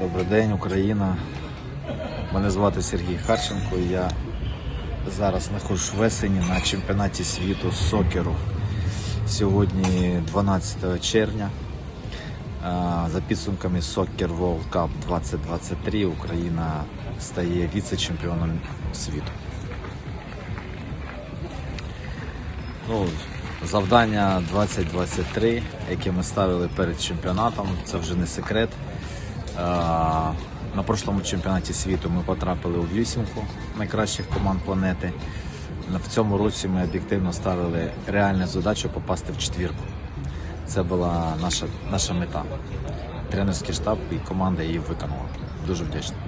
Добрий день, Україна. Мене звати Сергій Харченко. Я зараз знаходжусь в Весені на чемпіонаті світу з сокеру. Сьогодні 12 червня. За підсумками Soccer World Cup 2023 Україна стає віце-чемпіоном світу. Ну, завдання 2023, яке ми ставили перед чемпіонатом, це вже не секрет. А, На прошлому чемпіонаті світу ми потрапили у вісімку найкращих команд планети. В цьому році ми об'єктивно ставили реальну задачу попасти в четвірку. Це була наша, наша мета. Тренерський штаб і команда її виконала. Дуже вдячний.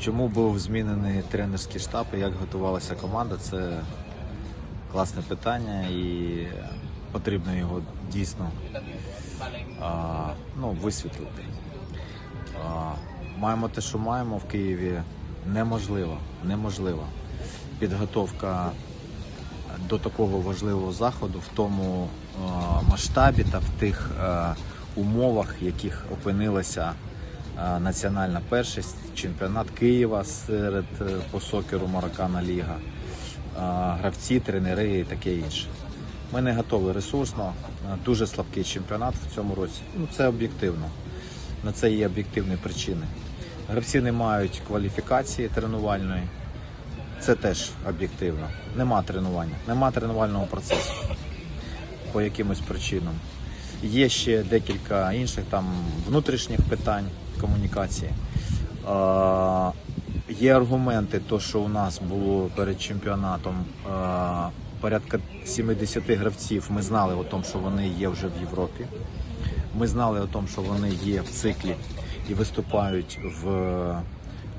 Чому був змінений тренерський штаб і як готувалася команда? Це класне питання і потрібно його дійсно а, ну, висвітлити. А, маємо те, що маємо в Києві. Неможливо, неможливо. Підготовка до такого важливого заходу в тому е, масштабі та в тих е, умовах, в яких опинилася національна першість, чемпіонат Києва серед е, по сокеру Мароккана Ліга, гравці, тренери і таке інше. Ми не готові ресурсно, е, дуже слабкий чемпіонат в цьому році. Ну це об'єктивно. На це є об'єктивні причини. Гравці не мають кваліфікації тренувальної. Це теж об'єктивно. Нема тренування, нема тренувального процесу по якимось причинам. Є ще декілька інших там внутрішніх питань комунікації. Е, є аргументи, то що у нас було перед чемпіонатом е, порядка 70 гравців. Ми знали о тому, що вони є вже в Європі. Ми знали о тому, що вони є в циклі і виступають в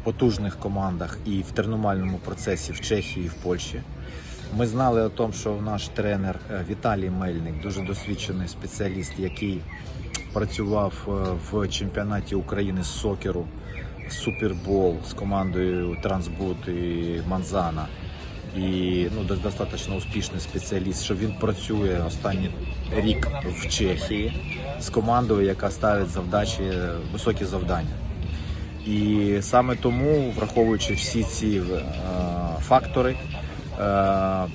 потужних командах і в тренувальному процесі в Чехії і в Польщі. Ми знали о тому, що наш тренер е, Віталій Мельник, дуже досвідчений спеціаліст, який працював е, в чемпіонаті України з сокеру Супербол з командою Трансбут і Манзана. І ну, до- достатньо успішний спеціаліст, що він працює останній рік в Чехії з командою, яка ставить завдачі, високі завдання. І саме тому, враховуючи всі ці е, фактори, е,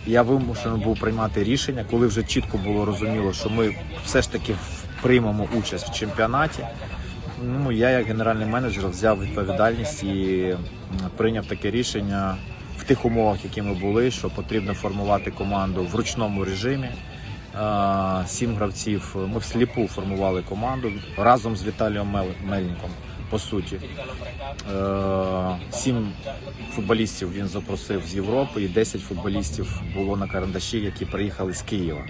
я вимушений був приймати рішення, коли вже чітко було розуміло, що ми все ж таки приймемо участь в чемпіонаті. Ну, я, як генеральний менеджер, взяв відповідальність і прийняв таке рішення тих умовах, які ми були, що потрібно формувати команду в ручному режимі. Сім гравців. Ми всліпу формували команду разом з Віталієм Мел- Мельником, по суті. Е, Сім футболістів він запросив з Європи, і 10 футболістів було на карандаші, які приїхали з Києва.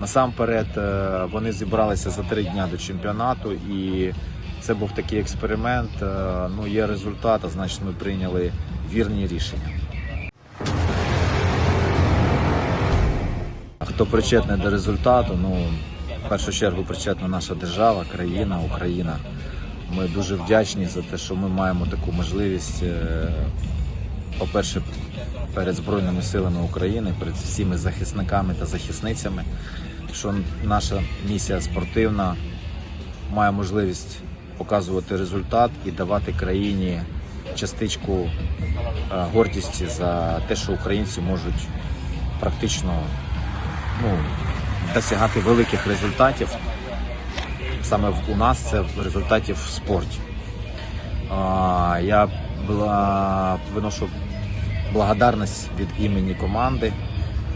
Насамперед е, вони зібралися за три дні до чемпіонату, і це був такий експеримент. Е, Ну, є результат, а значить ми прийняли вірні рішення. Хто причетний до результату? Ну, в першу чергу причетна наша держава, країна, Україна. Ми дуже вдячні за те, що ми маємо таку можливість, е, по-перше, перед Збройними силами України, перед всіми захисниками та захисницями, що наша місія спортивна має можливість показувати результат і давати країні частичку е, гордісті за те, що українці можуть практично ну, досягати великих результатів. Саме у нас це в результаті в спорті. А, Я була, виношу благодарність від імені команди,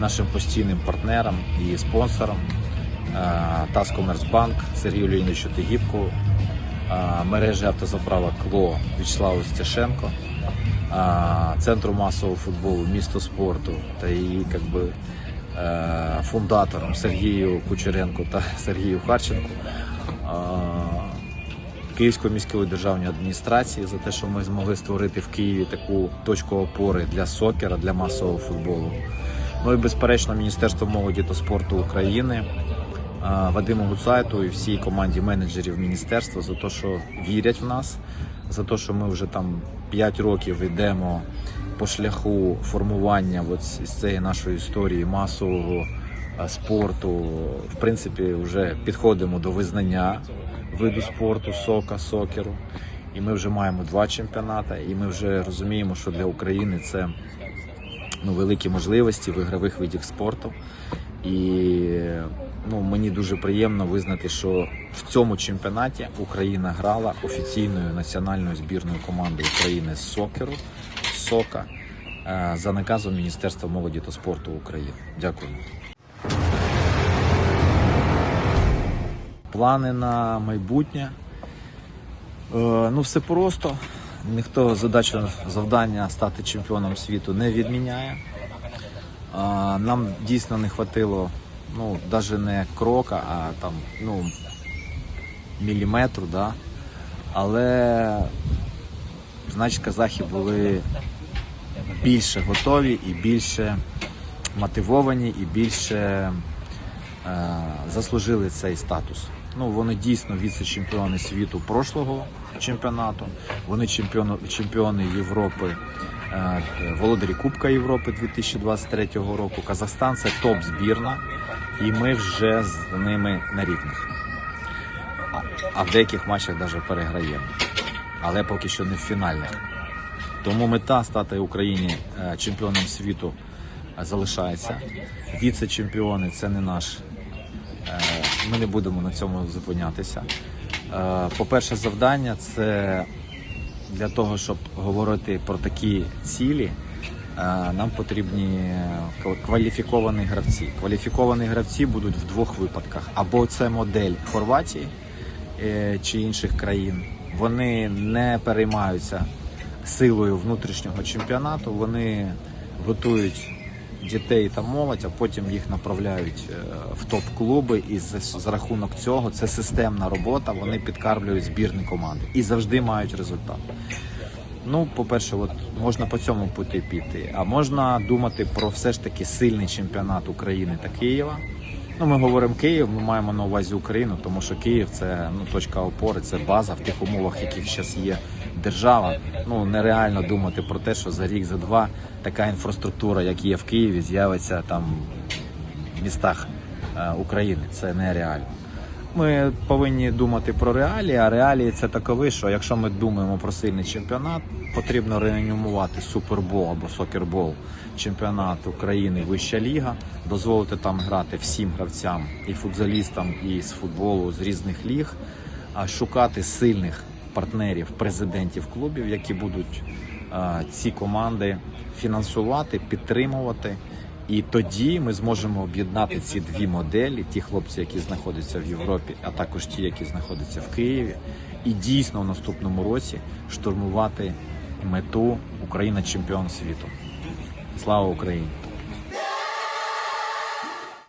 нашим постійним партнерам і спонсорам ТАС Комерцбанк Сергію Леонідовичу Тигіпку, мережі автозаправок КЛО Вячеславу Стяшенко, Центру масового футболу, місто спорту та її как би, е, фундаторам Сергію Кучеренку та Сергію Харченку. Київської міської державної адміністрації за те, що ми змогли створити в Києві таку точку опори для сокера, для масового футболу. Ну і безперечно, Міністерство молоді та спорту України, Вадиму Гуцайту і всій команді менеджерів міністерства за те, що вірять в нас, за те, що ми вже там 5 років йдемо по шляху формування з цієї нашої історії масового е, спорту. В принципі, вже підходимо до визнання виду спорту, сока, сокеру. І ми вже маємо два чемпіонати, і ми вже розуміємо, що для України це ну, великі можливості в ігрових видах спорту. І ну, мені дуже приємно визнати, що в цьому чемпіонаті Україна грала офіційною національною збірною командою України з сокеру, сока е, за наказом Міністерства молоді та спорту України. Дякую. Плани на майбутнє. Е, Ну, все просто. Ніхто задачу завдання стати чемпіоном світу не відміняє. Нам дійсно не хватило, ну, навіть не крока, а там, ну, міліметру, да? але, значить, казахи були більше готові і більше мотивовані, і більше е, заслужили цей статус. Ну, вони дійсно віце-чемпіони світу прошлого чемпіонату. Вони чемпіони, чемпіони Європи, е, володарі Кубка Європи 2023 року. Казахстан це топ збірна, і ми вже з ними на рівних. А в деяких матчах навіть переграємо. Але поки що не в фінальних. Тому мета стати Україні е, чемпіоном світу е, залишається. Віце-чемпіони це не наш. е, Ми не будемо на цьому зупинятися. По-перше, завдання це для того, щоб говорити про такі цілі, нам потрібні кваліфіковані гравці. Кваліфіковані гравці будуть в двох випадках: або це модель Хорватії чи інших країн. Вони не переймаються силою внутрішнього чемпіонату. Вони готують дітей та молодь, а потім їх направляють е, в топ-клуби. І за, за рахунок цього це системна робота. Вони підкармлюють збірні команди і завжди мають результат. Ну, по-перше, от можна по цьому пути піти, а можна думати про все ж таки сильний чемпіонат України та Києва. Ну, ми говоримо Київ, ми маємо на увазі Україну, тому що Київ це ну, точка опори, це база в тих умовах, яких зараз є держава. Ну нереально думати про те, що за рік, за два така інфраструктура, як є в Києві, з'явиться там в містах е, України. Це нереально. Ми повинні думати про реалії, а реалії це такові, що якщо ми думаємо про сильний чемпіонат, потрібно реанімувати супербол або сокербол чемпіонат України Вища ліга, дозволити там грати всім гравцям і футзалістам, і з футболу з різних ліг, а шукати сильних партнерів, президентів клубів, які будуть ці команди фінансувати, підтримувати. І тоді ми зможемо об'єднати ці дві моделі: ті хлопці, які знаходяться в Європі, а також ті, які знаходяться в Києві, і дійсно в наступному році штурмувати мету Україна чемпіон світу. Слава Україні!